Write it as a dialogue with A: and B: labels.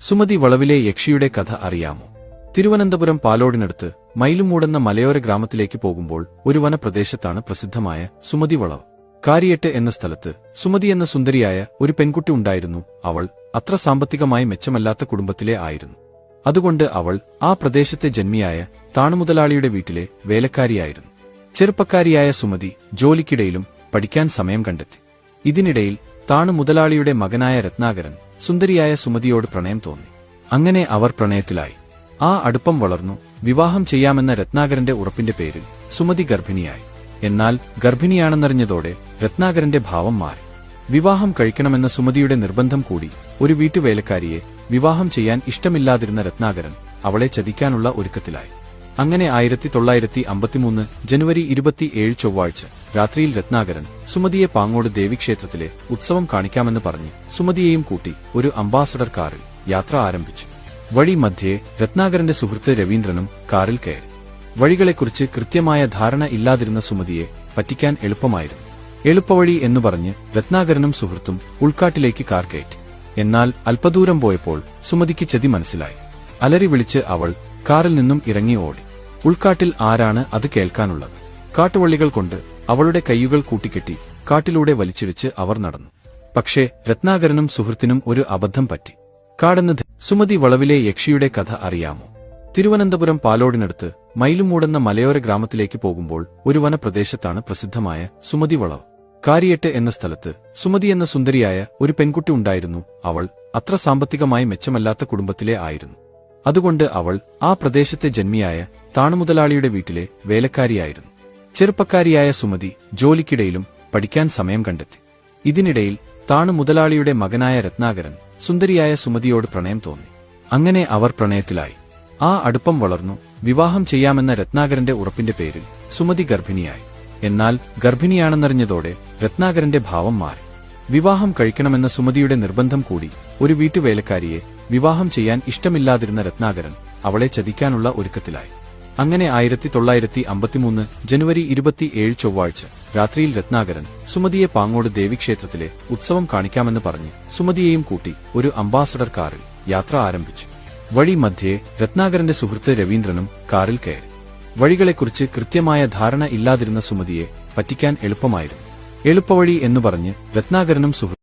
A: സുമതി വളവിലെ യക്ഷിയുടെ കഥ അറിയാമോ? തിരുവനന്തപുരം പാലോടിനടുത്ത് മയിലുമൂടെന്ന മലയോര ഗ്രാമത്തിലേക്ക് പോകുമ്പോൾ ഒരു വനപ്രദേശത്താണ് പ്രസിദ്ധമായ സുമതി വളവ്. കാരിയെട്ട് എന്ന സ്ഥലത്ത് സുമതി എന്ന സുന്ദരിയായ ഒരു പെൺകുട്ടി ഉണ്ടായിരുന്നു. അവൾ അത്ര സാമ്പത്തികമായി മെച്ചമല്ലാത്ത കുടുംബത്തിലെ ആയിരുന്നു. അതുകൊണ്ട് അവൾ ആ പ്രദേശത്തെ ജന്മിയായ താണുമുതലാളിയുടെ വീട്ടിലെ വേലക്കാരിയായിരുന്നു. ചെറുപ്പക്കാരിയായ സുമതി ജോലിക്കിടയിലും പഠിക്കാൻ സമയം കണ്ടെത്തി. ഇതിനിടയിൽ താണു മുതലാളിയുടെ മകനായ രത്നാകരൻ സുന്ദരിയായ സുമതിയോട് പ്രണയം തോന്നി. അങ്ങനെ അവർ പ്രണയത്തിലായി. ആ അടുപ്പം വളർന്നു. വിവാഹം ചെയ്യാമെന്ന രത്നാകരന്റെ ഉറപ്പിന്റെ പേരിൽ സുമതി ഗർഭിണിയായി. എന്നാൽ ഗർഭിണിയാണെന്നറിഞ്ഞതോടെ രത്നാകരന്റെ ഭാവം മാറി. വിവാഹം കഴിക്കണമെന്ന സുമതിയുടെ നിർബന്ധം കൂടി ഒരു വീട്ടുവേലക്കാരിയെ വിവാഹം ചെയ്യാൻ ഇഷ്ടമില്ലാതിരുന്ന രത്നാകരൻ അവളെ ചതിക്കാനുള്ള ഒരുക്കത്തിലായി. അങ്ങനെ ആയിരത്തി തൊള്ളായിരത്തി അമ്പത്തിമൂന്ന് ജനുവരി ഇരുപത്തിയേഴ് ചൊവ്വാഴ്ച രാത്രിയിൽ രത്നാകരൻ സുമതിയെ പാങ്ങോട് ദേവീക്ഷേത്രത്തിലെ ഉത്സവം കാണിക്കാമെന്ന് പറഞ്ഞ് സുമതിയെയും കൂട്ടി ഒരു അംബാസഡർ കാറിൽ യാത്ര ആരംഭിച്ചു. വഴി മധ്യേ രത്നാകരന്റെ സുഹൃത്ത് രവീന്ദ്രനും കാറിൽ കയറി. വഴികളെക്കുറിച്ച് കൃത്യമായ ധാരണ ഇല്ലാതിരുന്ന സുമതിയെ പറ്റിക്കാൻ എളുപ്പമായിരുന്നു. എളുപ്പവഴി എന്നു പറഞ്ഞ് രത്നാകരനും സുഹൃത്തും ഉൾക്കാട്ടിലേക്ക് കാർ കയറ്റി. എന്നാൽ അല്പദൂരം പോയപ്പോൾ സുമതിക്ക് ചതി മനസ്സിലായി. അലറി വിളിച്ച് അവൾ കാറിൽ നിന്നും ഇറങ്ങി ഓടി. ഉൾക്കാട്ടിൽ ആരാണ് അത് കേൾക്കാനുള്ളത്? കാട്ടുവള്ളികൾ കൊണ്ട് അവളുടെ കൈയുകൾ കൂട്ടിക്കെട്ടി കാട്ടിലൂടെ വലിച്ചിടിച്ച് അവർ നടന്നു. പക്ഷേ രത്നാകരനും സുഹൃത്തിനും ഒരു അബദ്ധം പറ്റി. കാടെന്ന് സുമതി വളവിലെ യക്ഷിയുടെ കഥ അറിയാമോ? തിരുവനന്തപുരം പാലോടിനടുത്ത് മയിലുമൂടെന്ന മലയോര ഗ്രാമത്തിലേക്ക് പോകുമ്പോൾ ഒരു വനപ്രദേശത്താണ് പ്രസിദ്ധമായ സുമതി വളവ്. കാരിയെട്ട് എന്ന സ്ഥലത്ത് സുമതി എന്ന സുന്ദരിയായ ഒരു പെൺകുട്ടി ഉണ്ടായിരുന്നു. അവൾ അത്ര സാമ്പത്തികമായി മെച്ചമല്ലാത്ത കുടുംബത്തിലെ ആയിരുന്നു. അതുകൊണ്ട് അവൾ ആ പ്രദേശത്തെ ജന്മിയായ താണുമുതലാളിയുടെ വീട്ടിലെ വേലക്കാരിയായിരുന്നു. ചെറുപ്പക്കാരിയായ സുമതി ജോലിക്കിടയിലും പഠിക്കാൻ സമയം കണ്ടെത്തി. ഇതിനിടയിൽ താണു മുതലാളിയുടെ മകനായ രത്നാകരൻ സുന്ദരിയായ സുമതിയോട് പ്രണയം തോന്നി. അങ്ങനെ അവർ പ്രണയത്തിലായി. ആ അടുപ്പം വളർന്നു വിവാഹം ചെയ്യാമെന്ന രത്നാകരന്റെ ഉറപ്പിന്റെ പേരിൽ സുമതി ഗർഭിണിയായി. എന്നാൽ ഗർഭിണിയാണെന്നറിഞ്ഞതോടെ രത്നാകരന്റെ ഭാവം മാറി. വിവാഹം കഴിക്കണമെന്ന സുമതിയുടെ നിർബന്ധം കൂടി ഒരു വീട്ടുവേലക്കാരിയെ വിവാഹം ചെയ്യാൻ ഇഷ്ടമില്ലാതിരുന്ന രത്നാകരൻ അവളെ ചതിക്കാനുള്ള ഒരുക്കത്തിലായി. അങ്ങനെ ആയിരത്തി തൊള്ളായിരത്തി അമ്പത്തിമൂന്ന് ജനുവരി ഇരുപത്തിയേഴ് ചൊവ്വാഴ്ച രാത്രിയിൽ രത്നാകരൻ സുമതിയെ പാങ്ങോട് ദേവീക്ഷേത്രത്തിലെ ഉത്സവം കാണിക്കാമെന്ന് പറഞ്ഞ് സുമതിയെയും കൂട്ടി ഒരു അംബാസഡർ കാറിൽ യാത്ര ആരംഭിച്ചു. വഴി മധ്യേ രത്നാകരന്റെ സുഹൃത്ത് രവീന്ദ്രനും കാറിൽ കയറി. വഴികളെക്കുറിച്ച് കൃത്യമായ ധാരണ ഇല്ലാതിരുന്ന സുമതിയെ പറ്റിക്കാൻ എളുപ്പമായിരുന്നു. എളുപ്പവഴി എന്ന് പറഞ്ഞ് രത്നാകരനും സുഹൃത്തും